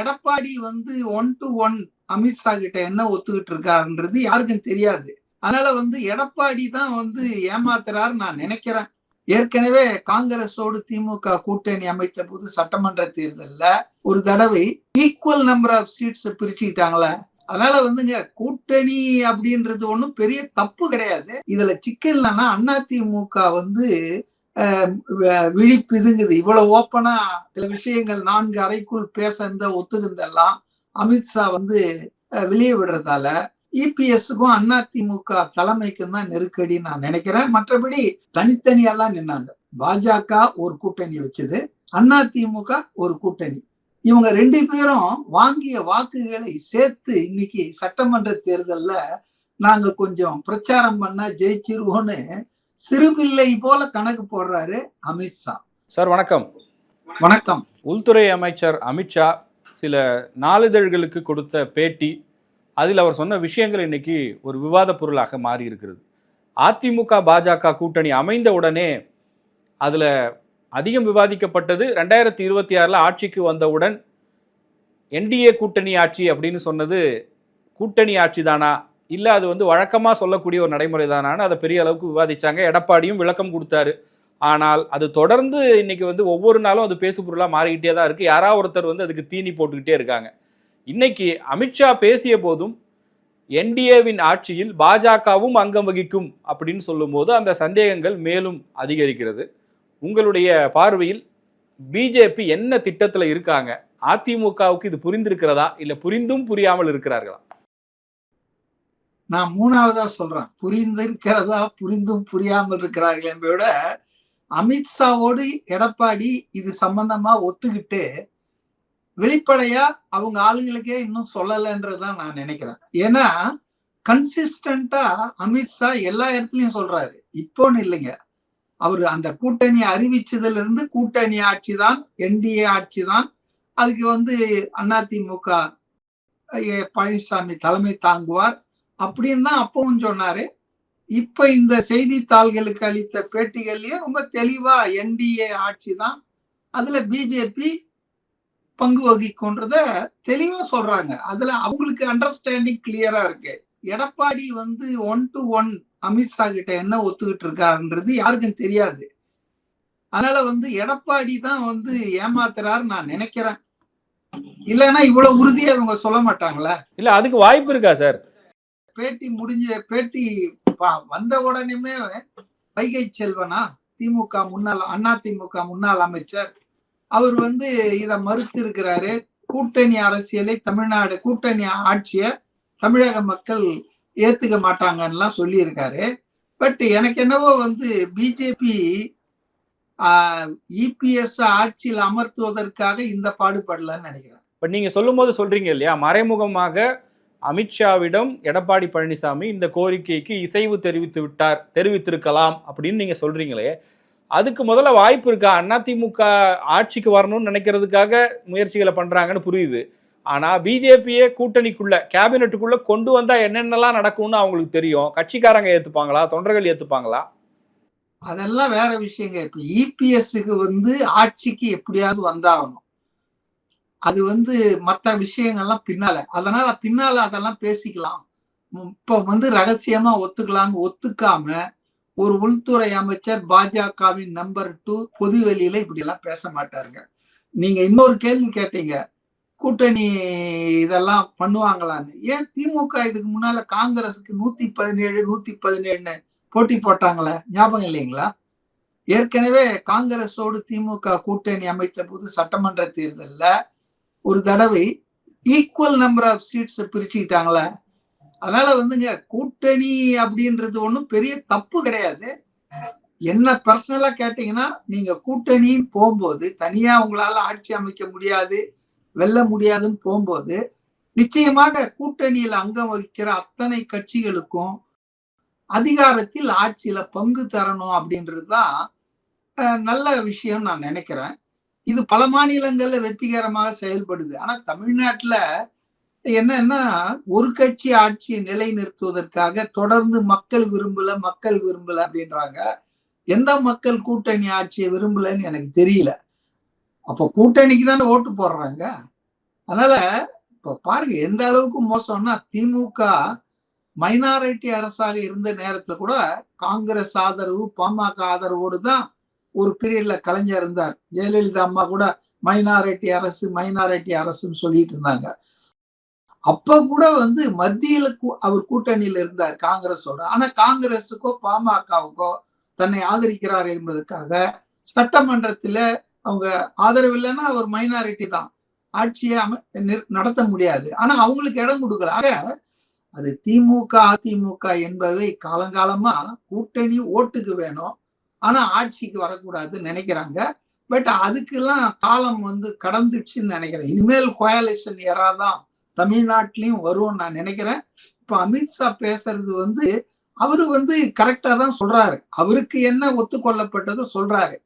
எடப்பாடி வந்து one to one Amit Shah கிட்ட என்ன ஒத்துக்கிட்டு இருக்காருன்றது யாருக்கும் தெரியாது. அதனால வந்து எடப்பாடி தான் வந்து ஏமாத்துறாரு நான் நினைக்கிறேன். ஏற்கனவே காங்கிரஸோடு திமுக கூட்டணி அமைத்த போது சட்டமன்ற தேர்தல்ல ஒரு தடவை ஈக்குவல் நம்பர் ஆஃப் சீட்ஸ் பிரிச்சுக்கிட்டாங்களே. அதனால வந்துங்க கூட்டணி அப்படின்றது ஒன்றும் பெரிய தப்பு கிடையாது. இதுல சிக்கல் என்னன்னா அதிமுக வந்து விழிப்பிதுங்குது. இவ்வளவு ஓப்பனா சில விஷயங்கள் நான்கு அறைக்குள் பேச இருந்த ஒத்துக்குந்தெல்லாம் அமித்ஷா வந்து வெளியே விடுறதால இபிஎஸ்க்கும் திமுக தலைமைக்கும் தான் நெருக்கடி நான் நினைக்கிறேன். மற்றபடி தனித்தனியெல்லாம் நின்னாங்க. பாஜக ஒரு கூட்டணி வச்சது. அண்ணா திமுக ஒரு கூட்டணி. இவங்க ரெண்டு பேரும் வாங்கிய வாக்குகளை சேர்த்து இன்னைக்கு சட்டமன்ற தேர்தல்ல நாங்க கொஞ்சம் பிரச்சாரம் பண்ண ஜெயிச்சிருவோன்னு சிறுபிள்ளை போல கணக்கு போடுறாரு அமித்ஷா சார் வணக்கம். வணக்கம். உள்துறை அமைச்சர் அமித்ஷா சில நாளிதழ்களுக்கு கொடுத்த பேட்டி அதில் அவர் சொன்ன விஷயங்கள் இன்னைக்கு ஒரு விவாத பொருளாக மாறி இருக்கிறது அதிமுக பாஜக கூட்டணி அமைந்த உடனே அதில் அதிகம் விவாதிக்கப்பட்டது ரெண்டாயிரத்தி இருபத்தி ஆறில் ஆட்சிக்கு வந்தவுடன் என்டிஏ கூட்டணி ஆட்சி அப்படின்னு சொன்னது கூட்டணி ஆட்சி தானா இல்லை அது வந்து வழக்கமாக சொல்லக்கூடிய ஒரு நடைமுறை தானான்னு அதை பெரிய அளவுக்கு விவாதித்தாங்க எடப்பாடியும் விளக்கம் கொடுத்தாரு. ஆனால் அது தொடர்ந்து இன்னைக்கு வந்து ஒவ்வொரு நாளும் அது பேசு பொருளாக மாறிக்கிட்டே தான் இருக்குது யாராவது ஒருத்தர் வந்து அதுக்கு தீனி போட்டுக்கிட்டே இருக்காங்க. இன்னைக்கு அமித்ஷா பேசிய போதும் என்டிஏவின் ஆட்சியில் பாஜகவும் அங்கம் வகிக்கும் அப்படின்னு சொல்லும்போது அந்த சந்தேகங்கள் மேலும் அதிகரிக்கிறது. உங்களுடைய பார்வையில் பிஜேபி என்ன திட்டத்தில் இருக்காங்க? அதிமுகவுக்கு இது புரிந்திருக்கிறதா? இல்லை புரிந்தும் புரியாமல் இருக்கிறார்களா? நான் மூணாவதா சொல்றேன். புரிந்திருக்கிறதா புரிந்தும் புரியாமல் இருக்கிறார்கள் என்பதை அமித்ஷாவோடு எடப்பாடி இது சம்பந்தமா ஒத்துக்கிட்டு வெளிப்படையா அவங்க ஆளுங்களுக்கே இன்னும் சொல்லலைன்றதுதான் நான் நினைக்கிறேன். ஏன்னா கன்சிஸ்டண்டா அமித்ஷா எல்லா இடத்துலயும் சொல்றாரு. இப்போன்னு இல்லைங்க. அவர் அந்த கூட்டணி அறிவிச்சதுல இருந்து கூட்டணி ஆட்சி தான் என்டிஏ ஆட்சி தான் அதுக்கு வந்து அதிமுக பழனிசாமி தலைமை தாங்குவார். அப்படின்னு தான் அப்பவும் சொன்னாரு. இப்ப இந்த செய்தித்தாள்களுக்கு அளித்த பேட்டிகள்லயே ரொம்ப தெளிவா என்டிஏ ஆட்சி தான் அதுல பிஜேபி பங்கு வகிக்கும்ன்றத தெளிவா சொல்றாங்க. அதுல அவங்களுக்கு அண்டர்ஸ்டாண்டிங் கிளியரா இருக்கு. எடப்பாடி வந்து ஒன் டு ஒன் அமித்ஷா கிட்ட என்ன ஒத்துக்கிட்டு இருக்காருன்றது யாருக்கும் தெரியாது. அதனால வந்து எடப்பாடி தான் வந்து ஏமாத்துறாரு நான் நினைக்கிறேன். இல்லைன்னா இவ்வளவு உறுதியா இவங்க சொல்ல மாட்டாங்களா? இல்ல அதுக்கு வாய்ப்பு இருக்கா சார்? பேட்டி முடிஞ்ச பேட்டி வந்த உடனேமே வைகை செல்வனா திமுக முன்னாள் அண்ணா திமுக முன்னாள் அமைச்சர். அவர் வந்து இதை மறுத்து இருக்கிறாரு கூட்டணி அரசியலை தமிழ்நாடு கூட்டணி ஆட்சியை தமிழக மக்கள் ஏத்துக்க மாட்டாங்கன்னுலாம் சொல்லியிருக்காரு. பட் எனக்கு என்னவோ வந்து பிஜேபி இபிஎஸ் ஆட்சியில் அமர்த்துவதற்காக இந்த பாடுபடலன்னு நினைக்கிறேன். இப்ப நீங்க சொல்லும் போது சொல்றீங்க இல்லையா? மறைமுகமாக அமித்ஷாவிடம் எடப்பாடி பழனிசாமி இந்த கோரிக்கைக்கு இசைவு தெரிவித்து விட்டார் தெரிவித்திருக்கலாம் அப்படின்னு நீங்க சொல்றீங்களே அதுக்கு முதல்ல வாய்ப்பு இருக்கா? அதிமுக ஆட்சிக்கு வரணும்னு நினைக்கிறதுக்காக முயற்சிகளை பண்றாங்கன்னு புரியுது. ஆனா பிஜேபியே கூட்டணிக்குள்ள கேபினெட்டுக்குள்ள கொண்டு வந்தா என்னென்னலாம் நடக்கும்னு அவங்களுக்கு தெரியும். கட்சிக்காரங்க ஏத்துப்பாங்களா? தொண்டர்கள் ஏத்துப்பாங்களா? அதெல்லாம் வேற விஷயங்க. இப்ப இபிஎஸ்க்கு வந்து ஆட்சிக்கு எப்படியாவது வந்தாகணும். அது வந்து மற்ற விஷயங்கள்லாம் பின்னால. அதனால பின்னால அதெல்லாம் பேசிக்கலாம். இப்ப வந்து ரகசியமா ஒத்துக்கலாம்னு ஒத்துக்காம ஒரு உள்துறை அமைச்சர் பாஜகவின் நம்பர் டூ பொது வெளியில இப்படி எல்லாம் பேச மாட்டாருங்க. நீங்க இன்னொரு கேள்வி கேட்டீங்க. கூட்டணி இதெல்லாம் பண்ணுவாங்களான்னு. ஏன் திமுக இதுக்கு முன்னால காங்கிரஸுக்கு நூத்தி பதினேழு நூத்தி பதினேழுன்னு போட்டி போட்டாங்களே? ஞாபகம் இல்லைங்களா? ஏற்கனவே காங்கிரஸோடு திமுக கூட்டணி அமைத்த போது சட்டமன்ற தேர்தலில் ஒரு தடவை ஈக்குவல் நம்பர் ஆஃப் சீட்ஸ் பிரிச்சுக்கிட்டாங்களே அதனால வந்துங்க கூட்டணி அப்படின்றது ஒன்றும் பெரிய தப்பு கிடையாது. என்ன பர்சனலா கேட்டீங்கன்னா நீங்க கூட்டணின்னு போகும்போது தனியா உங்களால ஆட்சி அமைக்க முடியாது வெல்ல முடியாதுன்னு போகும்போது நிச்சயமாக கூட்டணியில் அங்கம் வகிக்கிற அத்தனை கட்சிகளுக்கும் அதிகாரத்தில் ஆட்சியில பங்கு தரணும் அப்படின்றது தான் நல்ல விஷயம் நான் நினைக்கிறேன். இது பல மாநிலங்கள்ல வெற்றிகரமாக செயல்படுது. ஆனா தமிழ்நாட்டுல என்னன்னா ஒரு கட்சி ஆட்சியை நிலைநிறுத்துவதற்காக தொடர்ந்து மக்கள் விரும்பல மக்கள் விரும்பல அப்படின்றாங்க. எந்த மக்கள் கூட்டணி ஆட்சியை விரும்பலன்னு எனக்கு தெரியல. அப்போ கூட்டணிக்கு தானே ஓட்டு போடுறாங்க. அதனால இப்போ பாருங்க எந்த அளவுக்கு மோசம்னா திமுக மைனாரிட்டி அரசாக இருந்த நேரத்தில் கூட காங்கிரஸ் ஆதரவு பாமக ஆதரவோடு தான் ஒரு பீரியட்ல கலைஞர் இருந்தார். ஜெயலலிதா அம்மா கூட மைனாரிட்டி அரசு மைனாரிட்டி அரசுன்னு சொல்லிட்டு இருந்தாங்க. அப்ப கூட வந்து மத்தியில கூ- அவர் கூட்டணியில இருந்தார் காங்கிரஸோட. ஆனா காங்கிரஸுக்கோ பாமகவுக்கோ தன்னை ஆதரிக்கிறார் என்பதற்காக சட்டமன்றத்துல அவங்க ஆதரவு இல்லைன்னா அவர் மைனாரிட்டி தான். ஆட்சியை அமை நடத்த முடியாது. ஆனா அவங்களுக்கு இடம் கொடுக்கல. ஆக அது திமுக அதிமுக என்பவை காலங்காலமா கூட்டணி ஓட்டுக்கு வேணும். ஆனா ஆட்சிக்கு வரக்கூடாதுன்னு நினைக்கிறாங்க. பட் அதுக்கெல்லாம் காலம் வந்து கடந்துச்சுன்னு நினைக்கிறேன். இனிமேல் கோயாலிஷன் தான் தமிழ்நாட்டிலையும் வரும்னு நான் நினைக்கிறேன். இப்ப அமித்ஷா பேசுறது வந்து அவரு வந்து கரெக்டா தான் சொல்றாரு. அவருக்கு என்ன ஒத்துக்கொள்ளப்பட்டதோ சொல்றாரு.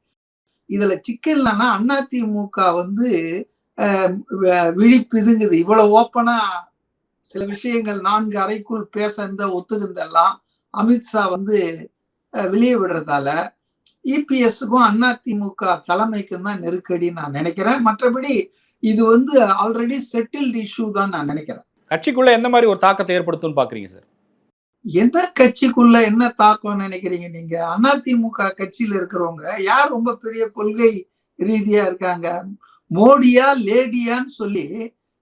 இதுல சிக்கல் என்னன்னா அதிமுக வந்து அஹ், விழி பிதுங்குது இவ்வளவு ஓப்பனா சில விஷயங்கள் நான்கு அறைக்குள் பேச இருந்த அமித்ஷா வந்து வெளியே விடுறதால இபிஎஸ்க்கும் அதிமுக தலைமைக்கும் தான் நெருக்கடின்னு நான் நினைக்கிறேன். மற்றபடி இது வந்து ஆல்ரெடி செட்டில்டு இஷ்யூ தான் நான் நினைக்கிறேன். கட்சிக்குள்ள எந்த மாதிரி ஒரு தாக்கத்தை ஏற்படுத்தும்னு பாக்குறீங்க சார்? என்ன கட்சிக்குள்ள என்ன தாக்கம் நினைக்கிறீங்க நீங்க? அதிமுக கட்சியில இருக்கிறவங்க யார் ரொம்ப பெரிய கொள்கை ரீதியா இருக்காங்க? மோடியா லேடியான்னு சொல்லி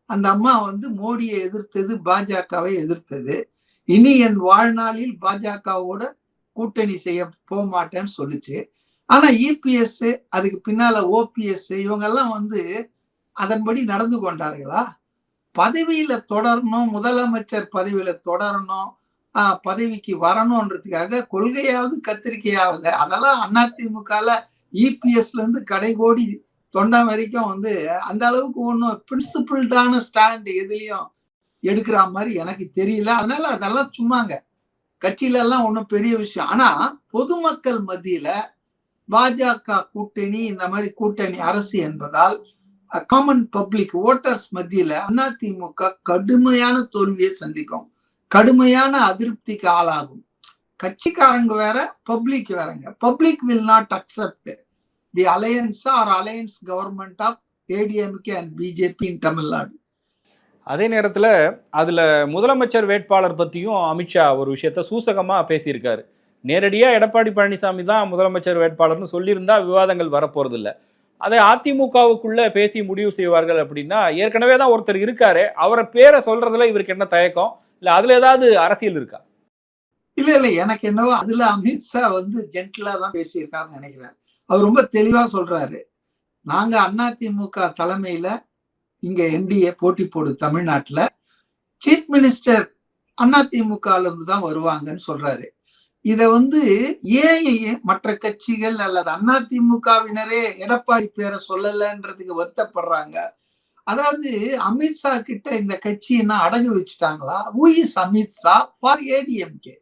அந்த அம்மா வந்து மோடியை எதிர்த்தது பாஜகவை எதிர்த்தது. இனி என் வாழ்நாளில் பாஜகவோட கூட்டணி செய்ய போக மாட்டேன்னு சொல்லிச்சு. ஆனா இபிஎஸ் அதுக்கு பின்னால ஓபிஎஸ் இவங்க எல்லாம் வந்து அதன்படி நடந்து கொண்டார்களா? பதவியில தொடரணும் முதலமைச்சர் பதவியில தொடரணும் பதவிக்கு வரணும்ன்றதுக்காக கொள்கையாவது கத்திரிக்கையாவது. அதெல்லாம் அதிமுகல இபிஎஸ்ல இருந்து கடைகோடி தொண்டம் வரைக்கும் வந்து அந்த அளவுக்கு ஒன்றும் பிரின்சிபிள்டான ஸ்டாண்ட் எதுலையும் எடுக்கிற மாதிரி எனக்கு தெரியல. அதனால அதெல்லாம் சும்மாங்க. கட்சியில எல்லாம் ஒன்றும் பெரிய விஷயம். ஆனா பொதுமக்கள் மத்தியில பாஜக கூட்டணி இந்த மாதிரி கூட்டணி அரசு என்பதால் காமன் பப்ளிக் ஓட்டர்ஸ் மத்தியில அதிமுக கடுமையான தோல்வியை சந்திக்கும். கடுமையான அதிருப்திக்கு ஆளாகும். கட்சிக்காரங்க வேற பப்ளிக் வேறங்க. Public will not accept the alliance or alliance government of ADMK and BJP in Tamil Nadu அதே நேரத்தில் அதில் முதலமைச்சர் வேட்பாளர் பற்றியும் அமித்ஷா ஒரு விஷயத்த சூசகமாக பேசியிருக்காரு. நேரடியாக எடப்பாடி பழனிசாமி தான் முதலமைச்சர் வேட்பாளர்னு சொல்லியிருந்தா விவாதங்கள் வரப்போகிறதில்ல அதை அதிமுகவுக்குள்ளே பேசி முடிவு செய்வார்கள் அப்படின்னா ஏற்கனவே தான் ஒருத்தர் இருக்காரு. அவரை பேரை சொல்கிறதுல இவருக்கு என்ன தயக்கம்? இல்லை அதில் ஏதாவது அரசியல் இருக்கா? இல்லை இல்லை. எனக்கு என்னவோ அதில் அமித்ஷா வந்து ஜென்டிலாக தான் பேசியிருக்காருன்னு நினைக்கிறேன். அவர் ரொம்ப தெளிவாக சொல்கிறாரு நாங்கள் அதிமுக தலைமையில் இங்க என்டிஏ போட்டி போடு தமிழ்நாட்டுல. சீஃப் மினிஸ்டர் அதிமுகல இருந்து தான் வருவாங்கன்னு சொல்றாரு. இத வந்து ஏன் மற்ற கட்சிகள் அல்லது அதிமுகவினரே எடப்பாடி பேரை சொல்லலன்றதுக்கு வருத்தப்படுறாங்க. அதாவது அமித்ஷா கிட்ட இந்த கட்சின்னா அடகு வச்சுட்டாங்களா? Who is Amit Shah for ADMK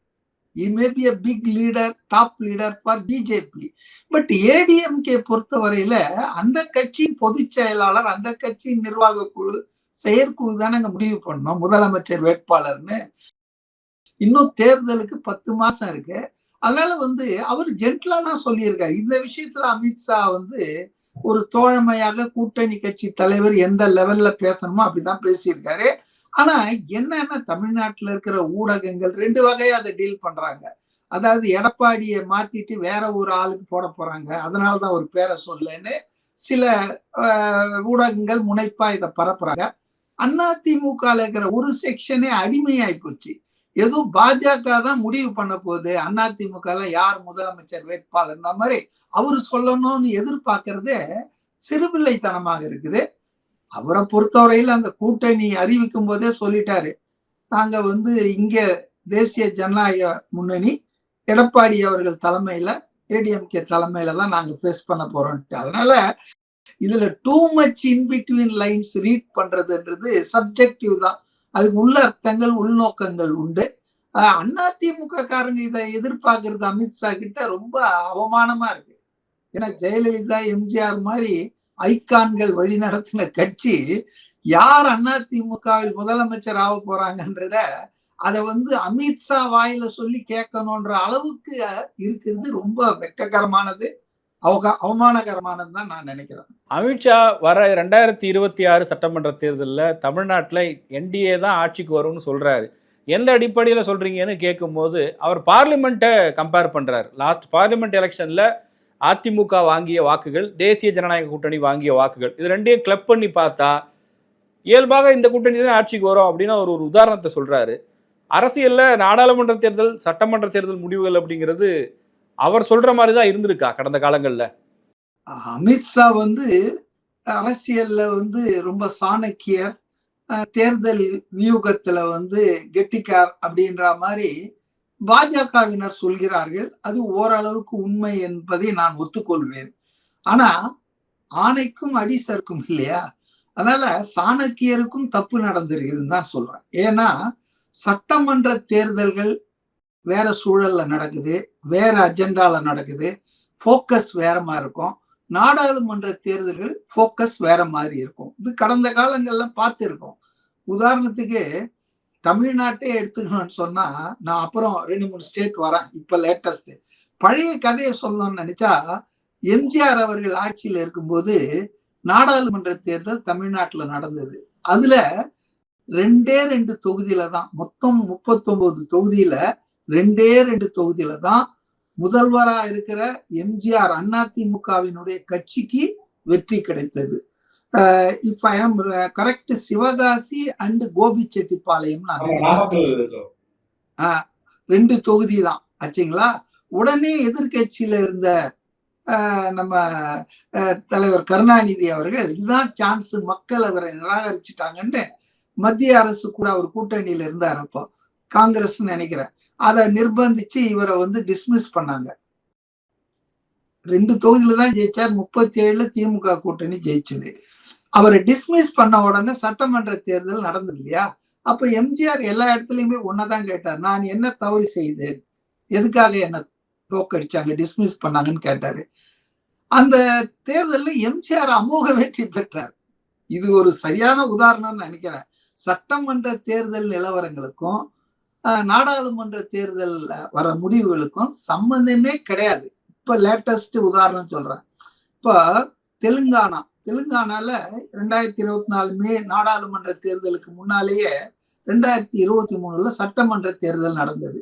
I may be a big leader top leader for BJP but ADMK பொறுத்தவரையில அந்த கட்சியின் பொதுச் செயலாளர் அந்த கட்சியின் நிர்வாக குழு செயற்குழு தானங்க முடிவு பண்ணோம் முதலமைச்சர் வேட்பாளர்னு. இன்னும் தேர்தலுக்கு பத்து மாசம் இருக்கு. அதனால வந்து அவர் ஜென்டிலா தான் சொல்லியிருக்காரு. இந்த விஷயத்துல அமித்ஷா வந்து ஒரு தோழமையாக கூட்டணி கட்சி தலைவர் எந்த லெவல்ல பேசணுமோ அப்படிதான் பேசியிருக்காரு. ஆனா என்னன்னா தமிழ்நாட்டுல இருக்கிற ஊடகங்கள் ரெண்டு வகையா அதை டீல் பண்றாங்க. அதாவது எடப்பாடியை மாத்திட்டு வேற ஒரு ஆளுக்கு போட போறாங்க. அதனாலதான் ஒரு பேரை சொல்லன்னு சில ஊடகங்கள் முனைப்பா இதை பரப்புறாங்க. அதிமுகல இருக்கிற ஒரு செக்ஷனே அடிமையாய் போச்சு. எதுவும் பாஜக தான் முடிவு பண்ண போகுது. அதிமுக யார் முதலமைச்சர் வேட்பாளர் மாதிரி அவர் சொல்லணும்னு எதிர்பார்க்கறதே சிறுபிள்ளைத்தனமாக இருக்குது. அவரை பொறுத்தவரையில அந்த கூட்டணி அறிவிக்கும் போதே சொல்லிட்டாரு. நாங்க வந்து இங்க தேசிய ஜனநாயக முன்னணி எடப்பாடி அவர்கள் தலைமையில ஏடிஎம்கே தலைமையில தான் நாங்க ஃபேஸ் பண்ண போறோம்ட்டு. அதனால இதுல too much in between lines read பண்றதுன்றது சப்ஜெக்டிவ் தான். அதுக்கு உள்ள அர்த்தங்கள் உள்நோக்கங்கள் உண்டு. அண்ணா அதிமுக காரங்க இதை எதிர்பார்க்கறது அமித்ஷா கிட்ட ரொம்ப அவமானமா இருக்கு. ஏன்னா ஜெயலலிதா எம்ஜிஆர் மாதிரி ஐக்கான்கள் வழி நடத்தின கட்சி யார் அதிமுகவில் முதலமைச்சர் ஆக போறாங்கன்றத அதை வந்து அமித்ஷா வாயில சொல்லி கேட்கணுன்ற அளவுக்கு இருக்கிறது ரொம்ப வெக்ககரமானது. அவங்க அவமானகரமானது தான் நான் நினைக்கிறேன். அமித்ஷா வர ரெண்டாயிரத்தி இருபத்தி ஆறு சட்டமன்ற தேர்தலில் தமிழ்நாட்டில் என்டிஏ தான் ஆட்சிக்கு வரும்னு சொல்றாரு. எந்த அடிப்படையில் சொல்றீங்கன்னு கேட்கும்போது அவர் பார்லிமெண்ட்டை கம்பேர் பண்றாரு. லாஸ்ட் பார்லிமெண்ட் எலெக்ஷன்ல அதிமுக வாங்கிய வாக்குகள் தேசிய ஜனநாயக கூட்டணி வாங்கிய வாக்குகள். இது ரெண்டையும் கிளப் பண்ணி பார்த்தா இயல்பாக இந்த கூட்டணி தான் ஆட்சிக்கு வரும் அப்படின்னு அவர் ஒரு உதாரணத்தை சொல்றாரு. அரசியலில் நாடாளுமன்ற தேர்தல் சட்டமன்ற தேர்தல் முடிவுகள் அப்படிங்கிறது அவர் சொல்ற மாதிரி தான் இருந்திருக்கா கடந்த காலங்களில்? அமித்ஷா வந்து அரசியல்ல வந்து ரொம்ப சாணக்கியர். தேர்தல் வியூகத்துல வந்து கெட்டிக்கார் அப்படின்ற மாதிரி பாஜகவினர் சொல்கிறார்கள் அது ஓரளவுக்கு உண்மை என்பதை நான் ஒத்துக்கொள்வேன். ஆனா ஆணைக்கும் அடி சறுக்கும் இல்லையா? அதனால சாணக்கியருக்கும் தப்பு நடந்திருக்குதுன்னு தான் சொல்றேன். ஏன்னா சட்டமன்ற தேர்தல்கள் வேற சூழல்ல நடக்குது வேற அஜெண்டால நடக்குது ஃபோக்கஸ் வேற மாதிரி இருக்கும். நாடாளுமன்ற தேர்தல்கள் ஃபோக்கஸ் வேற மாதிரி இருக்கும். இது கடந்த காலங்கள்ல பார்த்துருக்கோம். உதாரணத்துக்கு தமிழ்நாட்டே எடுத்துக்கணும்னு சொன்னா நான் அப்புறம் ரெண்டு மூணு ஸ்டேட் வரேன் இப்ப லேட்டஸ்ட் பழைய கதையை சொல்லணும்னு நினைச்சா எம்ஜிஆர் அவர்கள் ஆட்சியில் இருக்கும்போது நாடாளுமன்ற தேர்தல் தமிழ்நாட்டில் நடந்தது. அதுல ரெண்டே ரெண்டு தொகுதியில தான் மொத்தம் முப்பத்தொன்பது தொகுதியில ரெண்டே ரெண்டு தொகுதியில தான் முதல்வரா இருக்கிற எம்ஜிஆர் அதிமுகவினுடைய கட்சிக்கு வெற்றி கிடைத்தது. If I am correct Sivakasi and Gobichettipalayam நான் நினைக்கிறேன். ரெண்டு தொகுதி தான் ஆச்சுங்களா? உடனே எதிர்க்கட்சியில இருந்த நம்ம தலைவர் கருணாநிதி அவர்கள் இதுதான் சான்ஸ் மக்கள் அவரை நிராகரிச்சுட்டாங்கன்னு மத்திய அரசு கூட அவர் கூட்டணியில இருந்தார் அப்போ காங்கிரஸ் நினைக்கிறேன். அதை நிர்பந்திச்சு இவரை வந்து டிஸ்மிஸ் பண்ணாங்க. ரெண்டு தொகுதியில தான் ஜெயிச்சார். முப்பத்தி ஏழுல திமுக கூட்டணி ஜெயிச்சது. அவரை டிஸ்மிஸ் பண்ண உடனே சட்டமன்ற தேர்தல் நடந்தது இல்லையா? அப்ப எம்ஜிஆர் எல்லா இடத்துலயுமே ஒன்னதான் கேட்டார். நான் என்ன தவறு செய்தேன்? எதுக்காக என்ன தோக்கடிச்சாங்க டிஸ்மிஸ் பண்ணாங்கன்னு கேட்டாரு. அந்த தேர்தலில் எம்ஜிஆர் அமோக வெற்றி பெற்றார். இது ஒரு சரியான உதாரணம்னு நினைக்கிறேன். சட்டமன்ற தேர்தல் நிலவரங்களுக்கும் நாடாளுமன்ற தேர்தலில் வர முடிவுகளுக்கும் சம்பந்தமே கிடையாது. இப்ப லேட்டஸ்ட் உதாரணம் சொல்றேன். இப்ப தெலுங்கானா தெலுங்கானால ரெண்டாயிரத்தி இருபத்தி நாலு மே நாடாளுமன்ற தேர்தலுக்கு முன்னாலேயே ரெண்டாயிரத்தி இருபத்தி மூணுல சட்டமன்ற தேர்தல் நடந்தது.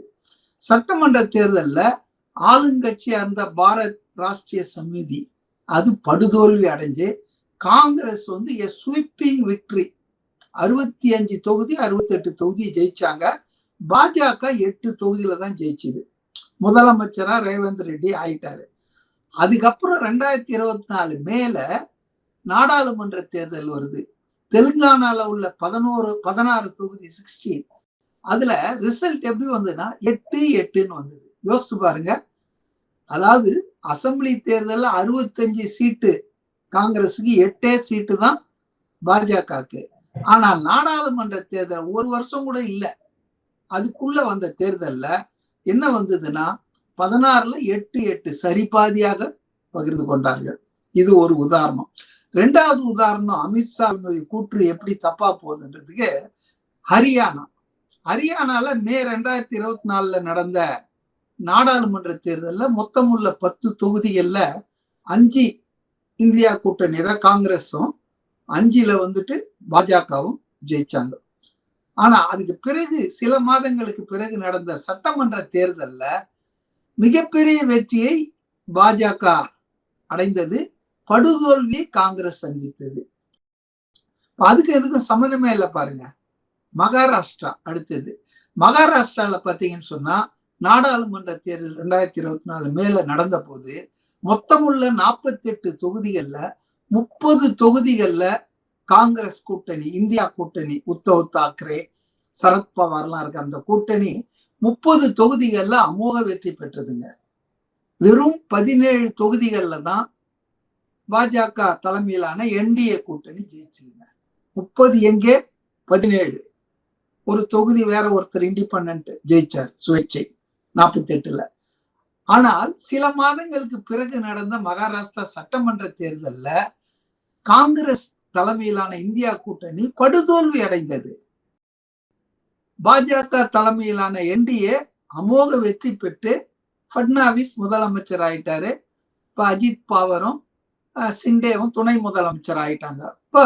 சட்டமன்ற தேர்தலில் ஆளுங்கட்சியா இருந்த பாரத் ராஷ்டிரிய சமிதி அது படுதோல்வி அடைஞ்சு காங்கிரஸ் வந்து எ ஸ்வீப்பிங் விக்ட்ரி அறுபத்தி அஞ்சு தொகுதி அறுபத்தெட்டு தொகுதி ஜெயிச்சாங்க. பாஜக எட்டு தொகுதியில தான் ஜெயிச்சுது. முதலமைச்சரா ரேவந்த் ரெட்டி ஆயிட்டாரு. அதுக்கப்புறம் ரெண்டாயிரத்தி இருபத்தி நாலு மேல நாடாளுமன்ற தேர்தல் வருது. தெலுங்கானால உள்ள பதினோரு பதினாறு தொகுதி சிக்ஸ்டீன் அதுல ரிசல்ட் எப்படி வந்ததுன்னா எட்டு எட்டுன்னு வந்தது. யோசிச்சு பாருங்க. அதாவது அசெம்பிளி தேர்தலில் அறுபத்தஞ்சு சீட்டு காங்கிரஸுக்கு எட்டே சீட்டு தான் பாஜகவுக்கு. ஆனால் நாடாளுமன்ற தேர்தல் ஒரு வருஷம் கூட இல்லை. அதுக்குள்ள வந்த தேர்தலில் என்ன வந்ததுன்னா பதினாறுல எட்டு எட்டு சரிபாதியாக பகிர்ந்து கொண்டார்கள். இது ஒரு உதாரணம். ரெண்டாவது உதாரணம் அமித்ஷாவினுடைய கூற்று எப்படி தப்பா போகுதுன்றதுக்கு ஹரியானா. ஹரியானால மே ரெண்டாயிரத்தி இருபத்தி நாலுல நடந்த நாடாளுமன்ற தேர்தலில் மொத்தம் உள்ள பத்து தொகுதிகளில் அஞ்சு இந்தியா கூட்டணி தான் காங்கிரஸும் அஞ்சில வந்துட்டு பாஜகவும் ஜெயிச்சாங்க. ஆனா அதுக்கு பிறகு சில மாதங்களுக்கு பிறகு நடந்த சட்டமன்ற தேர்தல்ல மிகப்பெரிய வெற்றியை பாஜக அடைந்தது படுதோல்வியை காங்கிரஸ் சந்தித்தது. அதுக்கு எதுக்கும் சம்மந்தமே இல்லை பாருங்க. மகாராஷ்டிரா அடுத்தது. மகாராஷ்டிரால பாத்தீங்கன்னு சொன்னா நாடாளுமன்ற தேர்தல் ரெண்டாயிரத்தி இருபத்தி நாலு மேல நடந்த போது மொத்தமுள்ள நாற்பத்தி எட்டு தொகுதிகள்ல முப்பது தொகுதிகள்ல காங்கிரஸ் கூட்டணி இந்தியா கூட்டணி உத்தவ் தாக்கரே சரத்பவார்லாம் இருக்க அந்த கூட்டணி முப்பது தொகுதிகள்ல அமோக வெற்றி பெற்றதுங்க. வெறும் பதினேழு தொகுதிகள்ல தான் பாஜக தலைமையிலான என்டிஏ கூட்டணி ஜெயிச்சுதுங்க. முப்பது எங்கே? பதினேழு. ஒரு தொகுதி வேற ஒருத்தர் இண்டிபெண்ட் ஜெயிச்சார் சுயேட்சை நாற்பத்தி எட்டுல ஆனால் சில மாதங்களுக்கு பிறகு நடந்த மகாராஷ்டிரா சட்டமன்ற தேர்தல்ல காங்கிரஸ் தலைமையிலான இந்தியா கூட்டணி படுதோல்வி அடைந்தது. பாஜக தலைமையிலான என்டிஏ அமோக வெற்றி பெற்று ஃபட்னாவிஸ் முதலமைச்சர் ஆயிட்டாரு இப்ப அஜித் பாவரும் சிண்டேவும் துணை முதலமைச்சர் ஆயிட்டாங்க இப்ப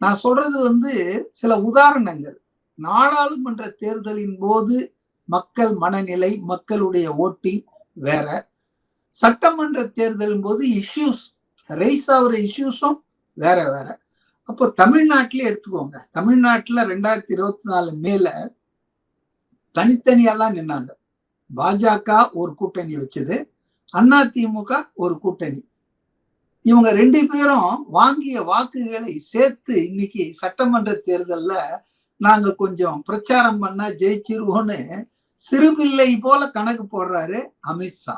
நான் சொல்றது வந்து சில உதாரணங்கள். நாடாளுமன்ற தேர்தலின் போது மக்கள் மனநிலை மக்களுடைய ஓட்டிங் வேற. சட்டமன்ற தேர்தலின் போது இஷ்யூஸ் ரைஸ் ஆகிற இஷ்யூஸும் வேற வேற. அப்போ தமிழ்நாட்டிலே எடுத்துக்கோங்க. தமிழ்நாட்டில் ரெண்டாயிரத்தி இருபத்தி நாலு மேல தனித்தனியெல்லாம் நின்னாங்க. பாஜக ஒரு கூட்டணி வச்சது அண்ணா திமுக ஒரு கூட்டணி. இவங்க ரெண்டு பேரும் வாங்கிய வாக்குகளை சேர்த்து இன்னைக்கு சட்டமன்ற தேர்தலில் நாங்க கொஞ்சம் பிரச்சாரம் பண்ண ஜெயிச்சிருவோன்னு சிறுபிள்ளை போல கணக்கு போடுறாரு அமித்ஷா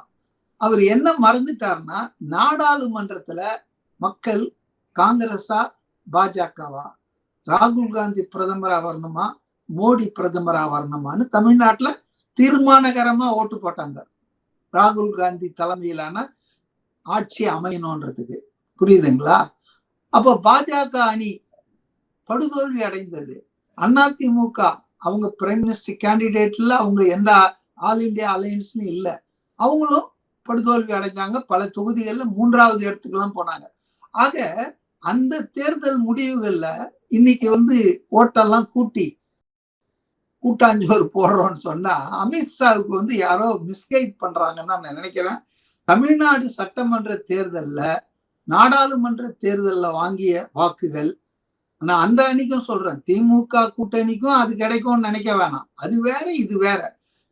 அவர் என்ன மறந்துட்டாருன்னா நாடாளுமன்றத்துல மக்கள் காங்கிரஸா பாஜகவா? ராகுல் காந்தி பிரதமரா வரணுமா? மோடி பிரதமரா வரணுமான்னு தமிழ்நாட்டுல தீர்மானகரமா ஓட்டு போட்டாங்க. ராகுல் காந்தி தலைமையிலான ஆட்சி அமையணுன்றதுக்கு. புரியுதுங்களா? அப்போ பாஜக அணி படுதோல்வி அடைந்தது. அதிமுக அவங்க பிரைம் மினிஸ்டர் கேண்டிடேட்ல அவங்க எந்த ஆல் இந்தியா அலையன்ஸ்லயும் இல்லை. அவங்களும் படுதோல்வி அடைஞ்சாங்க. பல தொகுதிகளில் மூன்றாவது இடத்துக்குலாம் போனாங்க. ஆக அந்த தேர்தல் முடிவுகள்ல இன்னைக்கு வந்து ஓட்டெல்லாம் கூட்டி கூட்டாஞ்சோறு போடுறோம்னு சொன்னா அமித்ஷாவுக்கு வந்து யாரோ மிஸ்கைட் பண்றாங்கன்னு தான் நான் நினைக்கிறேன். தமிழ்நாடு சட்டமன்ற தேர்தல்ல நாடாளுமன்ற தேர்தலில் வாங்கிய வாக்குகள் நான் அந்த அணிக்கும் சொல்றேன். திமுக கூட்டணிக்கும் அது கிடைக்கும்னு நினைக்க வேணாம். அது வேற இது வேற.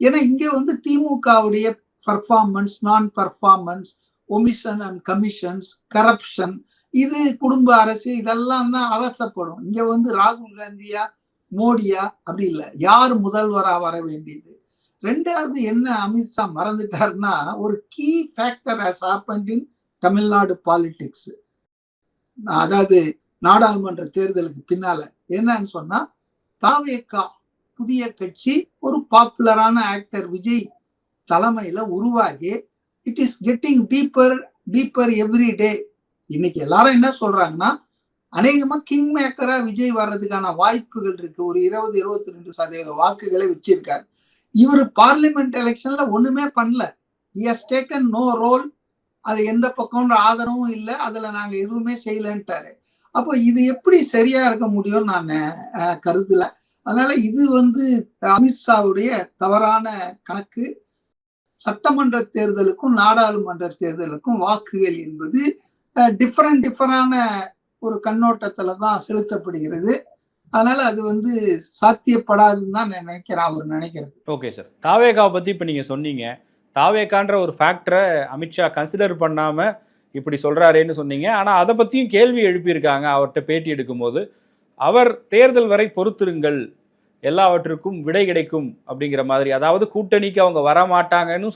ஏன்னா இங்க வந்து திமுகவுடைய பர்ஃபார்மன்ஸ் நான் performance omission and commissions corruption இது குடும்ப அரசு இதெல்லாம் தான் அலசப்படும். இங்க வந்து ராகுல் காந்தியா மோடியா அப்படி இல்லை. யார் முதல்வரா வர வேண்டியது? ரெண்டாவது என்ன அமித்ஷா மறந்துட்டாருன்னா ஒரு key factor has happened in Tamil Nadu politics அதாவது நாடாளுமன்ற தேர்தலுக்கு பின்னால. என்னன்னு சொன்னா தாவேக்கா புதிய கட்சி ஒரு பாப்புலரான ஆக்டர் விஜய் தலைமையில உருவாகி it is getting deeper deeper every day இன்னைக்கு எல்லாரும் என்ன சொல்றாங்கன்னா அநேகமா கிங் மேக்கரா விஜய் வர்றதுக்கான வாய்ப்புகள் இருக்கு. ஒரு இருபது இருபத்தி ரெண்டு சதவீத வாக்குகளை வச்சிருக்காரு. இவர் பார்லிமெண்ட் எலெக்ஷன்ல ஒண்ணுமே பண்ணல. இஸ் டேக்கன் நோ ரோல் அது எந்த பக்கம்ன்ற ஆதரவும் இல்லை. அதுல நாங்க எதுவுமே செய்யலன்ட்டாரு. அப்போ இது எப்படி சரியா இருக்க முடியும்னு நான் அஹ், அதனால இது வந்து அமித்ஷாவுடைய தவறான கணக்கு. சட்டமன்ற தேர்தலுக்கும் நாடாளுமன்ற தேர்தலுக்கும் வாக்குகள் என்பது டிஃப்ரெண்ட் டிஃபரான ஒரு கண்ணோட்டத்துல தான் செலுத்தப்படுகிறது. அதனால அது வந்து சாத்தியப்படாதுன்னு தான் நான் நினைக்கிறேன் அவர் நினைக்கிறது. ஓகே சார் தாவேகாவை பத்தி இப்ப நீங்க சொன்னீங்க. தாவேகான்ற ஒரு ஃபேக்டரை அமித்ஷா கன்சிடர் பண்ணாம இப்படி சொல்றாரேன்னு சொன்னீங்க. ஆனா அதை பத்தியும் கேள்வி எழுப்பியிருக்காங்க அவர்கிட்ட பேட்டி எடுக்கும்போது. அவர் தேர்தல் வரை பொறுத்திருங்கள். எல்லாவற்றுக்கும் விடை கிடைக்கும் அப்படிங்கிற மாதிரி. அதாவது கூட்டணிக்கு அவங்க வர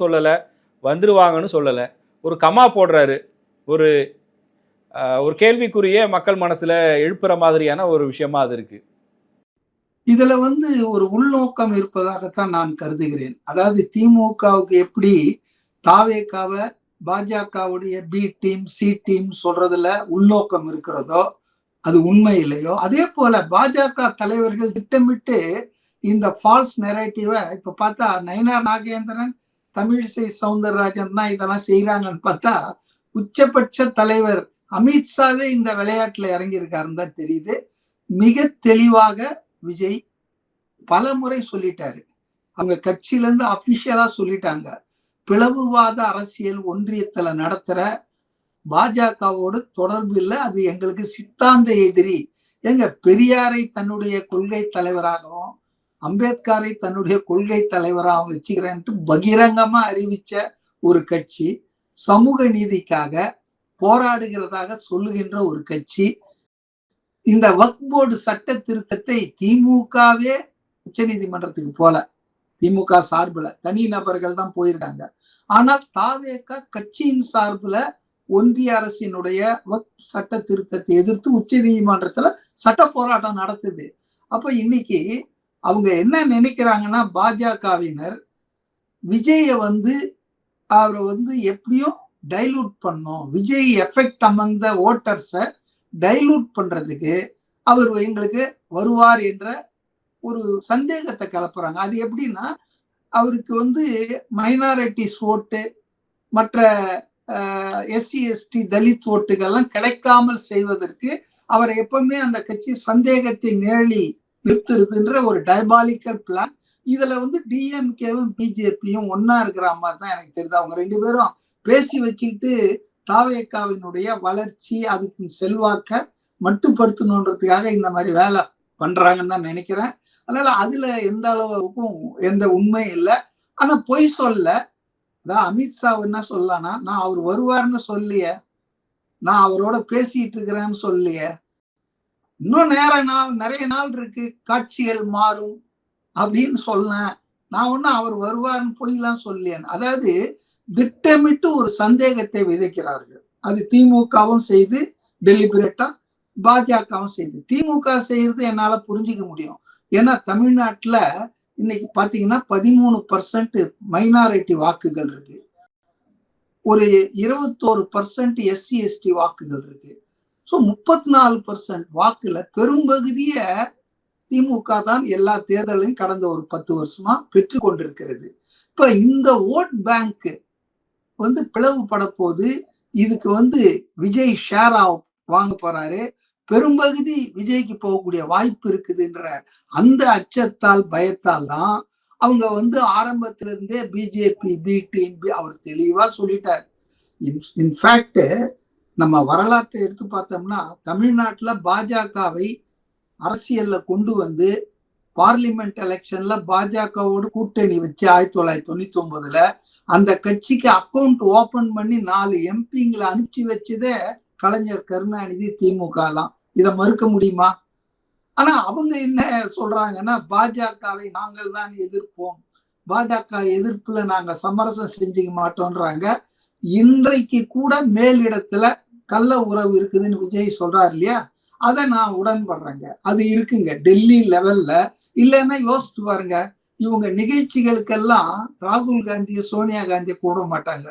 சொல்லலை வந்துருவாங்கன்னு சொல்லலை. ஒரு கமா போடுறாரு. ஒரு ஒரு கேள்விக்குரிய மக்கள் மனசுல எழுப்புற மாதிரியான ஒரு விஷயமா அது இருக்கு. இதுல வந்து ஒரு உள்நோக்கம் இருப்பதாகத்தான் நான் கருதுகிறேன். அதாவது திமுகவுக்கு எப்படி தாவேக்காவை பாஜகவுடைய பி டீம் சி டீம் சொல்றதுல உள்நோக்கம் இருக்கிறதோ அது உண்மை இல்லையோ அதே போல பாஜக தலைவர்கள் திட்டமிட்டு இந்த ஃபால்ஸ் நெரேட்டிவை இப்ப பார்த்தா நயனார் நாகேந்திரன் தமிழிசை சவுந்தரராஜன் தான் இதெல்லாம் செய்யறாங்கன்னு பார்த்தா உச்சபட்ச தலைவர் அமித்ஷாவே இந்த விளையாட்டுல இறங்கியிருக்காருன்னு தான் தெரியுது. மிக தெளிவாக விஜய் பல முறை சொல்லிட்டாரு. அவங்க கட்சியில இருந்து அபிஷியலா சொல்லிட்டாங்க. பிளவுவாத அரசியல் ஒன்றியத்துல நடத்துற பாஜகவோடு தொடர்பு இல்லை அது எங்களுக்கு சித்தாந்த எதிரி. எங்க பெரியாரை தன்னுடைய கொள்கை தலைவராகவும் அம்பேத்கரை தன்னுடைய கொள்கை தலைவராகவும் வச்சுக்கிறேன்ட்டு பகிரங்கமா அறிவிச்ச ஒரு கட்சி சமூக நீதிக்காக போராடுகிறதாக சொல்லுகின்ற ஒரு கட்சி. இந்த வக் போர்டு சட்ட திருத்தத்தை திமுகவே உச்சநீதிமன்றத்துக்கு போல. திமுக சார்பில் தனி நபர்கள் தான் போயிருக்காங்க. ஆனால் தாவேக கட்சியின் சார்பில் ஒன்றிய அரசினுடைய வக் சட்ட திருத்தத்தை எதிர்த்து உச்ச நீதிமன்றத்துல சட்ட போராட்டம் நடத்துது. அப்ப இன்னைக்கு அவங்க என்ன நினைக்கிறாங்கன்னா பாஜகவினர் விஜய வந்து அவரை வந்து எப்படியும் டைலூட் பண்ணோம். விஜய் எஃபெக்ட் அமங் த ஓட்டர்ஸை டைலூட் பண்ணுறதுக்கு அவர் எங்களுக்கு வருவார் என்ற ஒரு சந்தேகத்தை கிளப்புறாங்க. அது எப்படின்னா அவருக்கு வந்து மைனாரிட்டிஸ் ஓட்டு மற்ற எஸ்சி எஸ்டி தலித் ஓட்டுகள்லாம் கிடைக்காமல் செய்வதற்கு அவரை எப்பவுமே அந்த கட்சி சந்தேகத்தை நிழலில் நிறுத்துறதுன்ற ஒரு டைபாலிக்கல் பிளான் இதுல வந்து டிஎம்கேவும் பிஜேபியும் ஒன்னா இருக்கிற மாதிரி தான் எனக்கு தெரியுது. அவங்க ரெண்டு பேரும் பேசி வச்சுக்கிட்டு தாவேக்காவினுடைய வளர்ச்சி அதுக்கு செல்வாக்க மட்டுப்படுத்தணுன்றதுக்காக இந்த மாதிரி வேலை பண்றாங்கன்னு தான் நினைக்கிறேன். அதனால அதுல எந்த அளவுக்கும் எந்த உண்மை இல்லை. ஆனா பொய் சொல்ல அதான் அமித்ஷா என்ன சொல்லலாம்னா நான் அவர் வருவார்னு சொல்லிய நான் அவரோட பேசிட்டு இருக்கிறேன்னு சொல்லிய. இன்னும் நேர நாள் நிறைய நாள் இருக்கு காட்சிகள் மாறும் அப்படின்னு சொன்னேன். நான் ஒன்னும் அவர் வருவார்னு பொய்லாம் சொல்லியேன் அதாவது திட்டமிட்டு ஒரு சந்தேகத்தை விதைக்கிறார்கள். அது திமுகவும் செய்து டெலிபரேட்டா பாஜகவும் செய்து. திமுக செய்யறது என்னால புரிஞ்சுக்க முடியும். ஏன்னா தமிழ்நாட்டுல இன்னைக்கு பாத்தீங்கன்னா பதிமூணு பர்சன்ட் மைனாரிட்டி வாக்குகள் இருக்கு. ஒரு இருபத்தோரு பர்சன்ட் எஸ்சி எஸ்டி வாக்குகள் இருக்கு. ஸோ முப்பத்தி நாலு பர்சன்ட் வாக்குல பெரும்பகுதியை திமுக தான் எல்லா தேர்தலையும் கடந்த ஒரு பத்து வருஷமா பெற்று கொண்டிருக்கிறது இப்ப இந்த ஓட் பேங்க் வந்து பிளவுபட போது இதுக்கு வந்து விஜய் ஷேரா வாங்க போறாரு. பெரும்பகுதி விஜய்க்கு போகக்கூடிய வாய்ப்பு இருக்குதுன்ற அந்த அச்சத்தால் பயத்தால் தான் அவங்க வந்து ஆரம்பத்திலிருந்தே பிஜேபி பி டீம் அவர் தெளிவா சொல்லிட்டார். இன்ஃபேக்ட் நம்ம வரலாற்றை எடுத்து பார்த்தோம்னா தமிழ்நாட்டில் பாஜகவை அரசியல்ல கொண்டு வந்து பார்லிமெண்ட் எலெக்ஷன்ல பாஜகவோடு கூட்டணி வச்சு ஆயிரத்தி தொள்ளாயிரத்தி தொண்ணூத்தி ஒன்பதுல அந்த கட்சிக்கு அக்கௌண்ட் ஓபன் பண்ணி நாலு எம்பிங்களை அனுப்பிச்சு வச்சதே கலைஞர் கருணாநிதி திமுக தான் இதை மறுக்க முடியுமா? ஆனா அவங்க என்ன சொல்றாங்கன்னா பாஜகவை நாங்கள் தான் எதிர்ப்போம். பாஜக எதிர்ப்புல நாங்க சமரசம் செஞ்சுக்க மாட்டோம்ன்றாங்க இன்றைக்கு கூட மேலிடத்துல கள்ள உறவு இருக்குதுன்னு விஜய் சொல்றாரு இல்லையா? அதை நான் உடன்படுறேங்க. அது இருக்குங்க. டெல்லி லெவல்ல இல்லைன்னா யோசிச்சு பாருங்க. இவங்க நிகழ்ச்சிகளுக்கெல்லாம் ராகுல் காந்தியை சோனியா காந்தியை கூட மாட்டாங்க.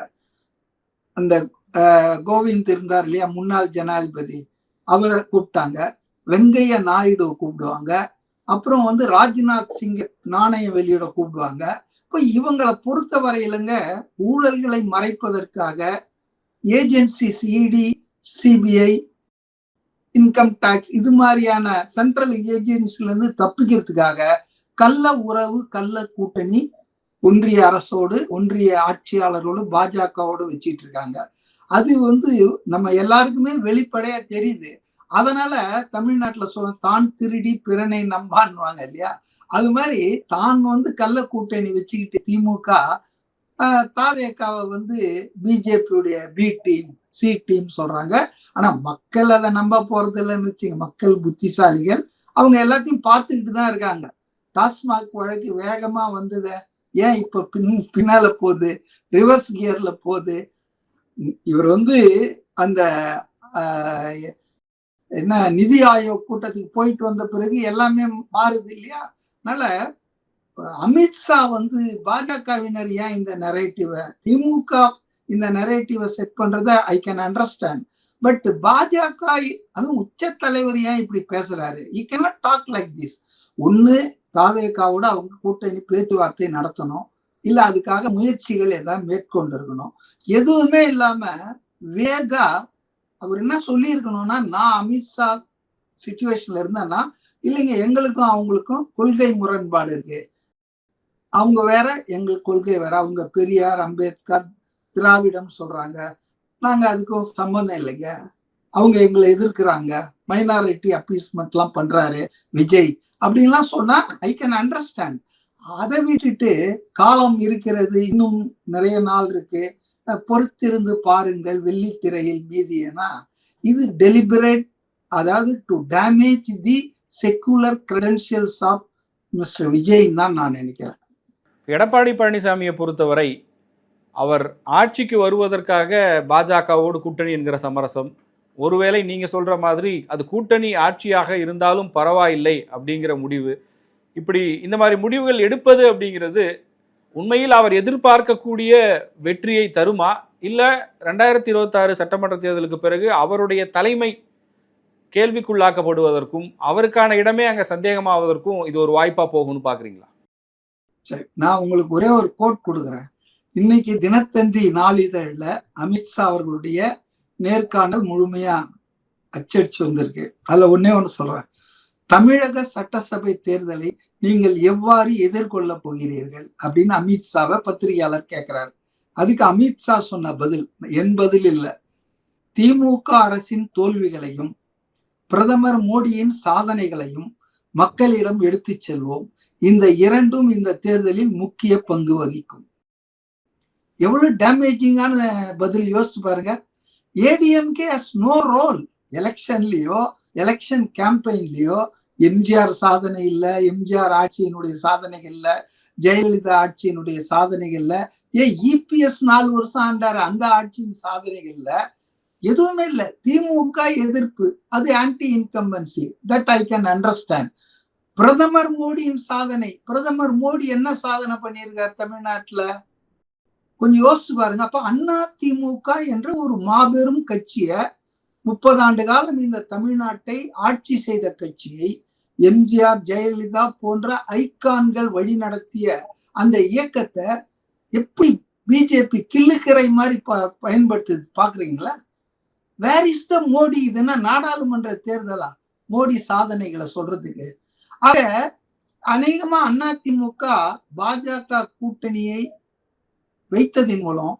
அந்த கோவிந்த் இருந்தார் இல்லையா முன்னாள் ஜனாதிபதி அவரை கூப்பிட்டாங்க. வெங்கைய நாயுடு கூப்பிடுவாங்க. அப்புறம் வந்து ராஜ்நாத் சிங் நாணயம் வெளியிட கூப்பிடுவாங்க. இப்போ இவங்களை பொறுத்த வரையிலங்க ஊழல்களை மறைப்பதற்காக agency CED CBI income tax இது மாதிரியான சென்ட்ரல் ஏஜென்சில இருந்து தப்பிக்கிறதுக்காக கள்ள உறவு கள்ள கூட்டணி ஒன்றிய அரசோடு ஒன்றிய ஆட்சியாளரோடு பாஜகவோடு வச்சிட்டு இருக்காங்க. அது வந்து நம்ம எல்லாருக்குமே வெளிப்படையா தெரியுது. அதனால தமிழ்நாட்டுல சொல்ல தான் திருடி பிறனை நம்பான்வாங்க இல்லையா? அது மாதிரி தான் வந்து கள்ள கூட்டணி வச்சுக்கிட்டு திமுக தாவேக்காவை வந்து பிஜேபியுடைய பி டீம் சி டீம் சொல்றாங்க. ஆனா மக்கள் அதை நம்ப போறது இல்லைன்னு வச்சுங்க மக்கள் புத்திசாலிகள். அவங்க எல்லாத்தையும் பார்த்துக்கிட்டு தான் இருக்காங்க. டாஸ்மாக் வழக்கு வேகமா வந்தது ஏன் இப்ப பின் பின்னால போகுது? ரிவர்ஸ் கியர்ல போகுது? இவர் வந்து அந்த என்ன நிதி ஆயோக் கூட்டத்துக்கு போயிட்டு வந்த பிறகு எல்லாமே மாறுது இல்லையா? அதனால அமித்ஷா வந்து பாஜகவினர் ஏன் இந்த நரேட்டிவை திமுக இந்த நரேட்டிவை செட் பண்றத ஐ கேன் அண்டர்ஸ்டாண்ட் பட் பாஜக அதுவும் உச்ச தலைவர் ஏன் இப்படி பேசுறாரு? He cannot talk like this ஒன்னு தாவேக்காவோட அவங்க கூட்டணி பேச்சுவார்த்தை நடத்தணும். இல்ல அதுக்காக முயற்சிகள் ஏதாவது மேற்கொண்டு இருக்கணும் எதுவுமே இல்லாம வேகா அவர் என்ன சொல்லியிருக்கணும்னா நான் அமித்ஷா சுச்சுவேஷன்ல இருந்தேன்னா இல்லைங்க எங்களுக்கும் அவங்களுக்கும் கொள்கை முரண்பாடு இருக்கு. அவங்க வேற எங்களுக்கு கொள்கை வேற. அவங்க பெரியார் அம்பேத்கர் திராவிடம் சொல்றாங்க. நாங்க அதுக்கும் சம்பந்தம் இல்லைங்க. அவங்க எங்களை எதிர்க்கிறாங்க. மைனாரிட்டி அப்பீஸ்மெண்ட் எல்லாம் பண்றாரு. விஜய் அப்படின்லாம் சொன்னா ஐ கேன் அண்டர்ஸ்டாண்ட் அதை விட்டுட்டு காலம் இருக்கிறது இன்னும் நிறைய நாள் இருக்கு. பொறுத்திருந்து பாருங்கள் வெள்ளித்திரையில் மீதியனா இது டெலிபரேட் அதாவது to damage the secular credentials of mister Vijay தான் நான் நினைக்கிறேன். எடப்பாடி பழனிசாமியை பொறுத்தவரை அவர் ஆட்சிக்கு வருவதற்காக பாஜகவோடு கூட்டணி என்கிற சமரசம் ஒருவேளை நீங்கள் சொல்கிற மாதிரி அது கூட்டணி ஆட்சியாக இருந்தாலும் பரவாயில்லை அப்படிங்கிற முடிவு. இப்படி இந்த மாதிரி முடிவுகள் எடுப்பது அப்படிங்கிறது உண்மையில் அவர் எதிர்பார்க்கக்கூடிய வெற்றியை தருமா? இல்லை ரெண்டாயிரத்தி இருபத்தாறு சட்டமன்ற தேர்தலுக்கு பிறகு அவருடைய தலைமை கேள்விக்குள்ளாக்கப்படுவதற்கும் அவருக்கான இடமே அங்கே சந்தேகமாவதற்கும் இது ஒரு வாய்ப்பாக போகும்னு பார்க்குறீங்களா சரி நான் உங்களுக்கு ஒரே ஒரு கோட் கொடுக்குறேன். இன்னைக்கு தினத்தந்தி நாளிதழில் அமித்ஷா அவர்களுடைய நேர்காணல் முழுமையா அச்சடிச்சு வந்திருக்கு. அதுல ஒன்னே ஒன்று சொல்றேன். தமிழக சட்டசபை தேர்தலை நீங்கள் எவ்வாறு எதிர்கொள்ள போகிறீர்கள் அப்படின்னு அமித்ஷாவை பத்திரிகையாளர் கேட்கிறார் அதுக்கு அமித்ஷா சொன்ன பதில் என் பதில் இல்லை. திமுக அரசின் தோல்விகளையும் பிரதமர் மோடியின் சாதனைகளையும் மக்களிடம் எடுத்துச் செல்வோம். இந்த இரண்டும் இந்த தேர்தலில் முக்கிய பங்கு வகிக்கும். எவ்வளவு டேமேஜிங்கான பதில் யோசிச்சு பாருங்க. ஏடிஎம்கே ஹஸ் நோ ரோல் எலெக்ஷன்லயோ எலெக்ஷன் கேம்பெயின்லயோ எம்ஜிஆர் சாதனை இல்லை எம்ஜிஆர் ஆட்சியினுடைய சாதனைகள் இல்லை ஜெயலலிதா ஆட்சியினுடைய சாதனைகள் இல்லை ஏன் இபிஎஸ் நாலு வருஷம் ஆண்டார் அந்த ஆட்சியின் சாதனைகள் இல்லை? எதுவுமே இல்லை. திமுக எதிர்ப்பு அது anti incumbency that I can understand பிரதமர் மோடியின் சாதனை பிரதமர் மோடி என்ன சாதனை பண்ணியிருக்கார் தமிழ்நாட்டில்? கொஞ்சம் யோசிச்சு பாருங்க. அப்ப அண்ணா திமுக என்ற ஒரு மாபெரும் கட்சிய முப்பது ஆண்டு காலம் இந்த தமிழ்நாட்டை ஆட்சி செய்த கட்சியை எம்ஜிஆர் ஜெயலலிதா போன்ற ஐகான்கள் வழி நடத்திய அந்த இயக்கத்தை எப்படி பிஜேபி கிள்ளுக்கரை மாதிரி ப- பயன்படுத்துது பாக்குறீங்களா? வேர் இஸ் த மோடி இதுன்னா நாடாளுமன்ற தேர்தலா? மோடி சாதனைகளை சொல்றதுக்கு. ஆக அநேகமா அதிமுக பாஜக கூட்டணியை வைத்ததின் மூலம்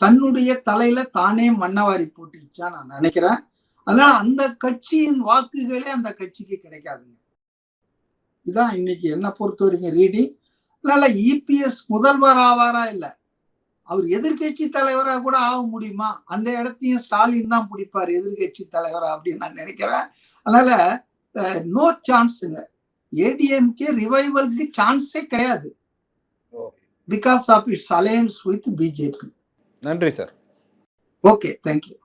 தன்னுடைய தலையில தானே மண்ணவாரி போட்டுருச்சா நான் நினைக்கிறேன். அதனால அந்த கட்சியின் வாக்குகளே அந்த கட்சிக்கு கிடைக்காதுங்க. இதான் இன்னைக்கு என்ன பொறுத்த வரைக்கும் ரீடிங். அதனால இபிஎஸ் முதல்வர் ஆவாரா இல்லை? அவர் எதிர்கட்சி தலைவராக கூட ஆக முடியுமா? அந்த இடத்தையும் ஸ்டாலின் தான் பிடிப்பார் எதிர்கட்சி தலைவரா அப்படின்னு நான் நினைக்கிறேன். அதனால நோ சான்ஸுங்க ஏடிஎம்கே ரிவைவலுக்கு சான்ஸே கிடையாது. because of it's alliance with BJP நன்றி சார் ஓகே தேங்க்யூ